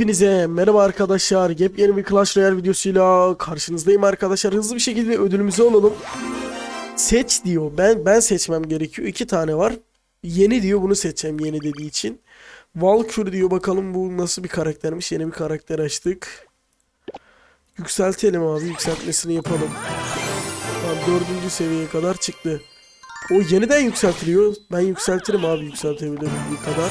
Hepinize merhaba arkadaşlar. Yepyeni bir Clash Royale videosuyla karşınızdayım arkadaşlar. Hızlı bir şekilde ödülümüzü alalım. Seç diyor. Ben ben seçmem gerekiyor. İki tane var. Yeni diyor. Bunu seçeceğim yeni dediği için. Valkür diyor. Bakalım bu nasıl bir karaktermiş. Yeni bir karakter açtık. Yükseltelim abi. Yükseltmesini yapalım. Tamam, dördüncü seviyeye kadar çıktı. O yeniden yükseltiliyor. Ben yükseltirim abi yükseltebildiğim kadar.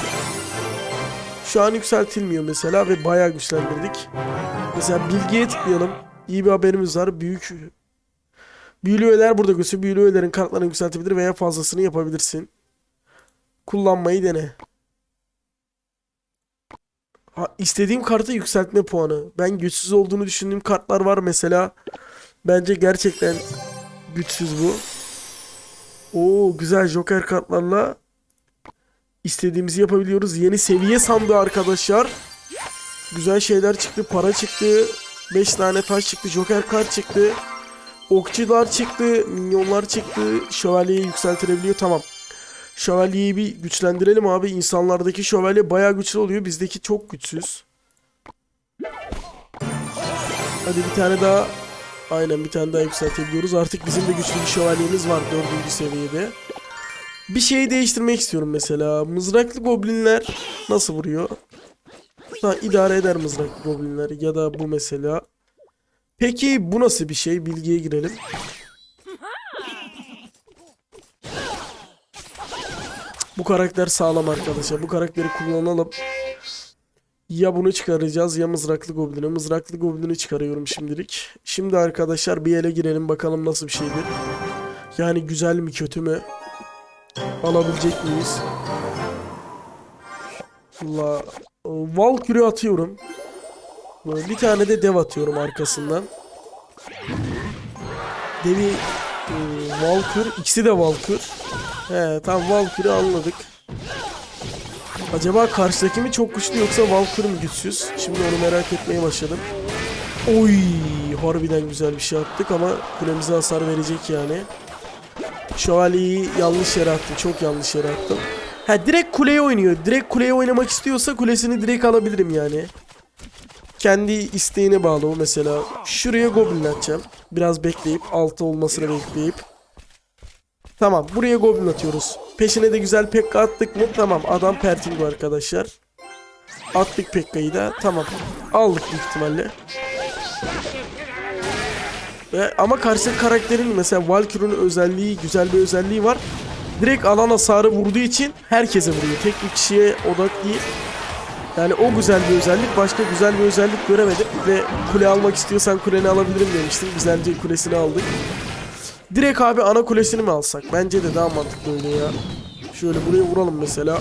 Şu an yükseltilmiyor mesela ve bayağı güçlendirdik. Mesela bilgiye tıklayalım. İyi bir haberimiz var. Büyük Büyülü öğeler burada gösteriyor. Büyülü öğelerin kartlarını yükseltebilir veya fazlasını yapabilirsin. Kullanmayı dene. Ha, istediğim kartı yükseltme puanı. Ben güçsüz olduğunu düşündüğüm kartlar var mesela. Bence gerçekten güçsüz bu. Oo güzel joker kartlarla istediğimizi yapabiliyoruz. Yeni seviye sandığı arkadaşlar. Güzel şeyler çıktı. Para çıktı. 5 tane taş çıktı. Joker kart çıktı. Okçular çıktı. Minyonlar çıktı. Şövalyeyi yükseltilebiliyor. Tamam. Şövalyeyi bir güçlendirelim abi. İnsanlardaki şövalye bayağı güçlü oluyor. Bizdeki çok güçsüz. Hadi bir tane daha. Aynen bir tane daha yükseltebiliyoruz. Artık bizim de güçlü bir şövalyemiz var dördüncü seviyede. Bir şeyi değiştirmek istiyorum mesela. Mızraklı goblinler nasıl vuruyor? Ha, idare eder mızraklı goblinler ya da bu mesela. Peki bu nasıl bir şey? Bilgiye girelim. Bu karakter sağlam arkadaşlar. Bu karakteri kullanalım. Ya bunu çıkaracağız ya mızraklı goblini. Mızraklı goblini çıkarıyorum şimdilik. Şimdi arkadaşlar bir ele girelim bakalım nasıl bir şeydir. Yani güzel mi kötü mü? Alabilecek miyiz? Allah. Valkyrie atıyorum. Bir tane de dev atıyorum arkasından. Devi e, Valkyr. ikisi de Valkyr. He tamam Valkyr'i anladık. Acaba karşıdaki mi çok güçlü yoksa Valkyr mi güçsüz? Şimdi onu merak etmeye başladım. Oy harbiden güzel bir şey attık ama kulemize hasar verecek yani. Şövalyeyi yanlış yere. Çok yanlış yere attım. Ha direkt kuleye oynuyor. Direkt kuleye oynamak istiyorsa kulesini direkt alabilirim yani. Kendi isteğine bağlı o mesela. Şuraya goblin atacağım. Biraz bekleyip altı olmasını bekleyip. Tamam buraya goblin atıyoruz. Peşine de güzel pekka attık mı? Tamam adam pertingo arkadaşlar. Attık pekkayı da. Tamam. Aldık büyük ihtimalle. Ve ama karşı karakterin mesela Valkyrie'nin özelliği, güzel bir özelliği var. Direkt alan hasarı vurduğu için herkese vuruyor. Tek bir kişiye odak değil. Yani o güzel bir özellik. Başka güzel bir özellik göremedim. Ve kule almak istiyorsan kuleni alabilirim demiştim. Güzelce kulesini aldık. Direkt abi ana kulesini mi alsak? Bence de daha mantıklı öyle ya. Şöyle buraya vuralım mesela.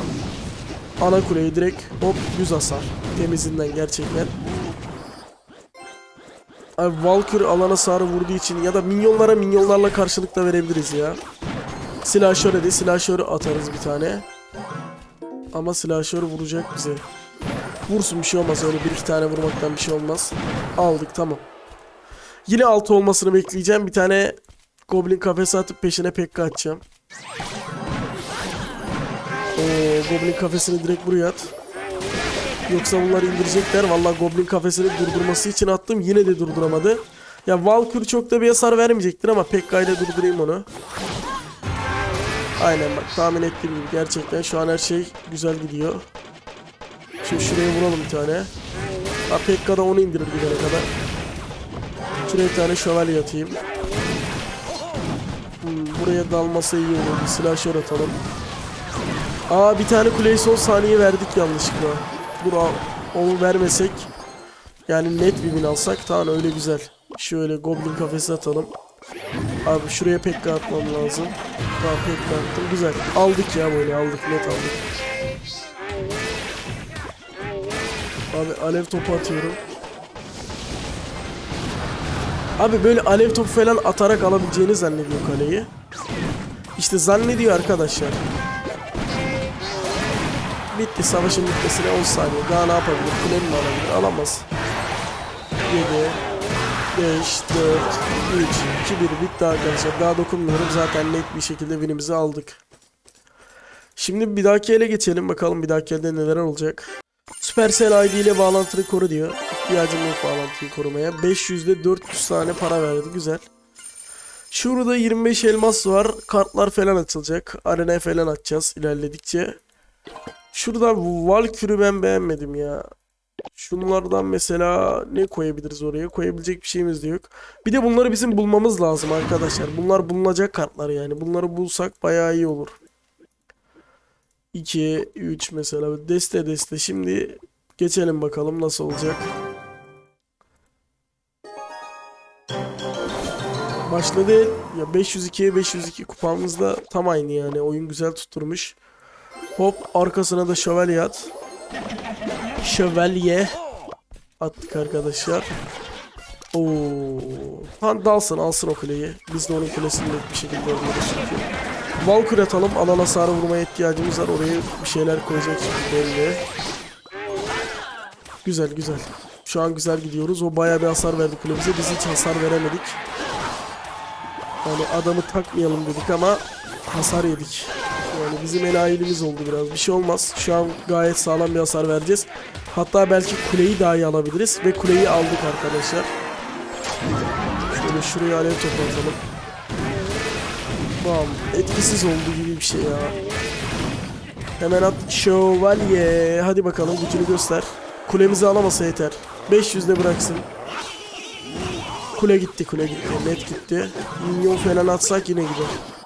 Ana kuleyi direkt hop 100 hasar. Temizinden gerçekten. Abi Valkyrie alana sarı vurduğu için ya da minyonlara minyonlarla karşılık da verebiliriz ya. Silahşöre de silahşöre atarız bir tane. Ama silahşöre vuracak bize. Vursun bir şey olmaz öyle bir iki tane vurmaktan bir şey olmaz. Aldık tamam. Yine altı olmasını bekleyeceğim. Bir tane Goblin kafesi atıp peşine pekka atacağım. Oo, Goblin kafesini direkt buraya at. Yoksa bunlar indirecekler. Vallahi Goblin kafesini durdurması için attım. Yine de durduramadı. Ya Valkyrie çok da bir hasar vermeyecektir ama Pekka ile durdurayım onu. Aynen bak tahmin ettiğim gibi gerçekten şu an her şey güzel gidiyor. Şimdi şuraya vuralım bir tane. Ha Pekka da onu indirir gidene kadar. Şuraya bir tane şövalye atayım. Hmm, buraya dalması iyi olur. Bir silahşör atalım. Aa bir tane kuleyi son saniye verdik yanlışlıkla. Dur onu vermesek. Yani net bir win alsak tamam öyle güzel. Şöyle goblin kafesi atalım. Abi şuraya pekka atmam lazım. Tamam pekka attım. Güzel. Aldık ya böyle aldık net aldık. Abi alev topu atıyorum. Abi böyle alev topu falan atarak alabileceğini zannediyor kaleyi. İşte zannediyor arkadaşlar. Bitti savaşın bitmesine 10 saniye. Daha ne yapabilir? Kuleni mi alabilir? Alamaz. 7 5 4 3 2 1 bitti arkadaşlar. Daha dokunmuyorum. Zaten net bir şekilde winimizi aldık. Şimdi bir dahaki ele geçelim. Bakalım bir dahaki elde neler olacak. Supercell ID ile bağlantını koru diyor. İhtiyacım yok bağlantıyı korumaya. 500'de 400 tane para verdi. Güzel. Şurada 25 elmas var. Kartlar falan açılacak. Arena falan açacağız ilerledikçe. Şurada Valkyrie'ü ben beğenmedim ya. Şunlardan mesela ne koyabiliriz oraya? Koyabilecek bir şeyimiz de yok. Bir de bunları bizim bulmamız lazım arkadaşlar. Bunlar bulunacak kartlar yani. Bunları bulsak bayağı iyi olur. 2, 3 mesela deste deste. Şimdi geçelim bakalım nasıl olacak. Başladı. Ya 502'ye 502 kupamızda tam aynı yani. Oyun güzel tutturmuş. Hop arkasına da şövalye at. Şövalye attık arkadaşlar. Oo. Han dalsın alsın o kuleyi. Biz de onun kulesini bir şekilde çünkü. Valkyrie atalım. Alan hasarı vurmaya ihtiyacımız var. Oraya bir şeyler koyacak şimdi belli. Güzel güzel. Şu an güzel gidiyoruz. O bayağı bir hasar verdi kulemize. Biz hiç hasar veremedik. Yani adamı takmayalım dedik ama hasar yedik. Yani bizim enayiliğimiz oldu biraz. Bir şey olmaz. Şu an gayet sağlam bir hasar vereceğiz. Hatta belki kuleyi daha iyi alabiliriz. Ve kuleyi aldık arkadaşlar. Şöyle şuraya alev topu atalım. Bam. Etkisiz oldu gibi bir şey ya. Hemen at. Şövalye. Hadi bakalım gücünü göster. Kulemizi alamasa yeter. 500'de bıraksın. Kule gitti kule gitti. Net gitti. Minyon falan atsak yine gider.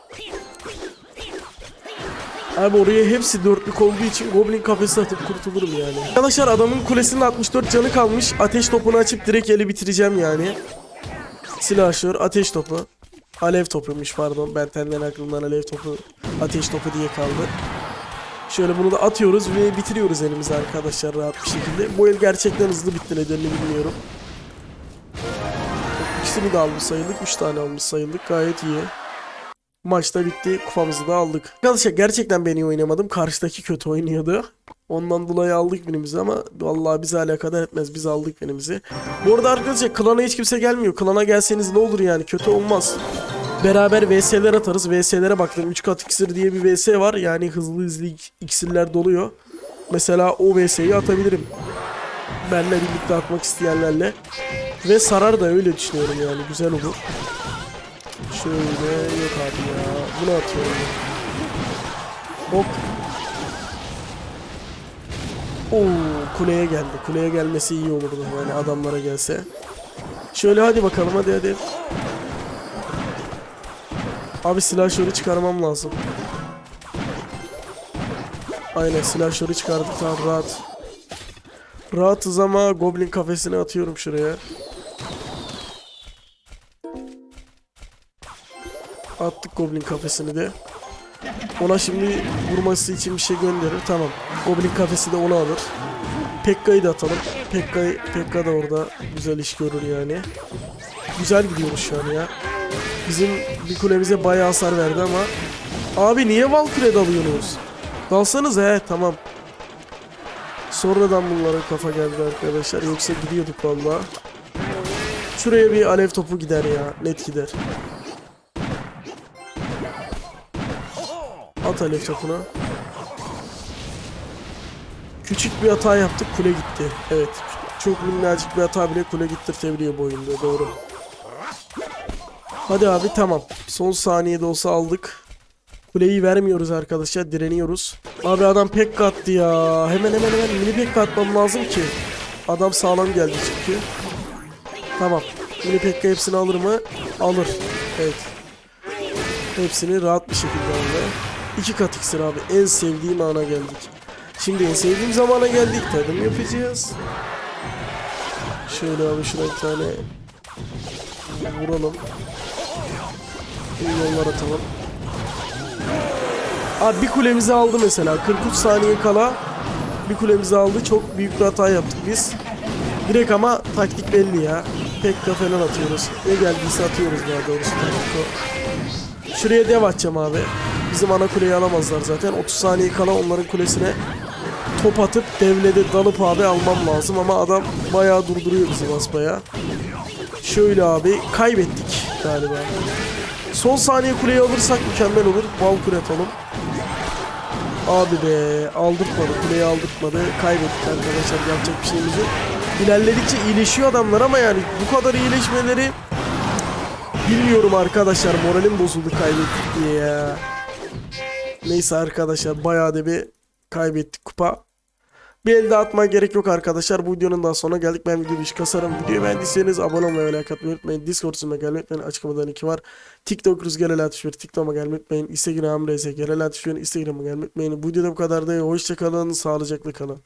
Abi oraya hepsi dörtlük olduğu için Goblin kafesi atıp kurtulurum yani. Arkadaşlar adamın kulesinin 64 canı kalmış. Ateş topunu açıp direkt eli bitireceğim yani. Silahşör, ateş topu. Alev topuymuş pardon. Ben tenden aklımdan alev topu, ateş topu diye kaldı. Şöyle bunu da atıyoruz ve bitiriyoruz elimizi arkadaşlar rahat bir şekilde. Bu el gerçekten hızlı bitti nedenini bilmiyorum. İkisini de almış sayıldık. 3 tane almış sayıldık. Gayet iyi. Maçta bitti. Kupamızı da aldık. Arkadaşlar gerçekten ben iyi oynamadım. Karşıdaki kötü oynuyordu. Ondan dolayı aldık binimizi ama vallahi bize alakadar etmez. Biz aldık binimizi. Bu arada arkadaşlar klana hiç kimse gelmiyor. Klana gelseniz ne olur yani kötü olmaz. Beraber VS'ler atarız. VS'lere baktım. 3 kat iksir diye bir VS var. Yani hızlı hızlı iksirler doluyor. Mesela o VS'yi atabilirim. Benle birlikte atmak isteyenlerle. Ve sarar da öyle düşünüyorum yani. Güzel olur. Şöyle yok abi ya. Bunu atıyorum. Hop. Oo kuleye geldi. Kuleye gelmesi iyi olurdu yani adamlara gelse. Şöyle hadi bakalım hadi hadi. Abi silahşörü çıkarmam lazım. Aynen silahşörü çıkardık tamam rahat. Rahatız ama goblin kafesine atıyorum şuraya. Attık goblin kafesini de. Ona şimdi vurması için bir şey gönderir. Tamam. Goblin kafesi de onu alır. Pekka'yı da atalım. Pekka, Pekka da orada güzel iş görür yani. Güzel gidiyoruz şu an ya. Bizim bir kulemize bayağı hasar verdi ama. Abi niye Valkyrie dalıyorsunuz? Dalsanız he tamam. Sonradan bunlara kafa geldi arkadaşlar. Yoksa gidiyorduk valla. Şuraya bir alev topu gider ya. Net gider. At alev topuna. Küçük bir hata yaptık kule gitti. Evet. Çok minnacık bir hata bile kule gittirtebiliyor bu oyunda doğru. Hadi abi tamam. Son saniyede olsa aldık. Kuleyi vermiyoruz arkadaşlar. Direniyoruz. Abi adam pek attı ya. Hemen hemen hemen mini pek atmam lazım ki. Adam sağlam geldi çünkü. Tamam. Mini pekka hepsini alır mı? Alır. Evet. Hepsini rahat bir şekilde aldı. İki kat iksir abi. En sevdiğim ana geldik. Şimdi en sevdiğim zamana geldik. Tadım yapacağız. Şöyle abi şuna bir tane vuralım. Yollar atalım. Abi bir kulemizi aldı mesela. 43 saniye kala bir kulemizi aldı. Çok büyük bir hata yaptık biz. Direkt ama taktik belli ya. Pekka falan atıyoruz. Ne geldiyse atıyoruz daha doğrusu. Şuraya dev atacağım abi. Bizim ana kuleyi alamazlar zaten. 30 saniye kala onların kulesine top atıp devlede dalıp abi almam lazım ama adam bayağı durduruyor bizi basbaya. Şöyle abi kaybettik galiba. Son saniye kuleyi alırsak mükemmel olur. Valkyrie atalım. Abi be aldırtmadı. Kuleyi aldırtmadı. Kaybettik arkadaşlar. Yapacak bir şeyimiz yok. İlerledikçe iyileşiyor adamlar ama yani bu kadar iyileşmeleri bilmiyorum arkadaşlar. Moralim bozuldu kaybettik diye ya. Neyse arkadaşlar bayağı da bir kaybettik kupa. Bir elde atmaya gerek yok arkadaşlar. Bu videonun daha sonuna geldik. Ben videoyu dışı kasarım. Videoyu beğendiyseniz abone olmayı ve like atmayı unutmayın. Discord sunuma gelmeyi unutmayın. Açıklamadan iki var. TikTok Rüzgar Elatüşver. TikTok'a gelmeyi unutmayın. Instagram Rüzgar Elatüşver. Instagram'a gelmeyi unutmayın. Bu videoda bu kadar da. Hoşçakalın. Sağlıcakla kalın.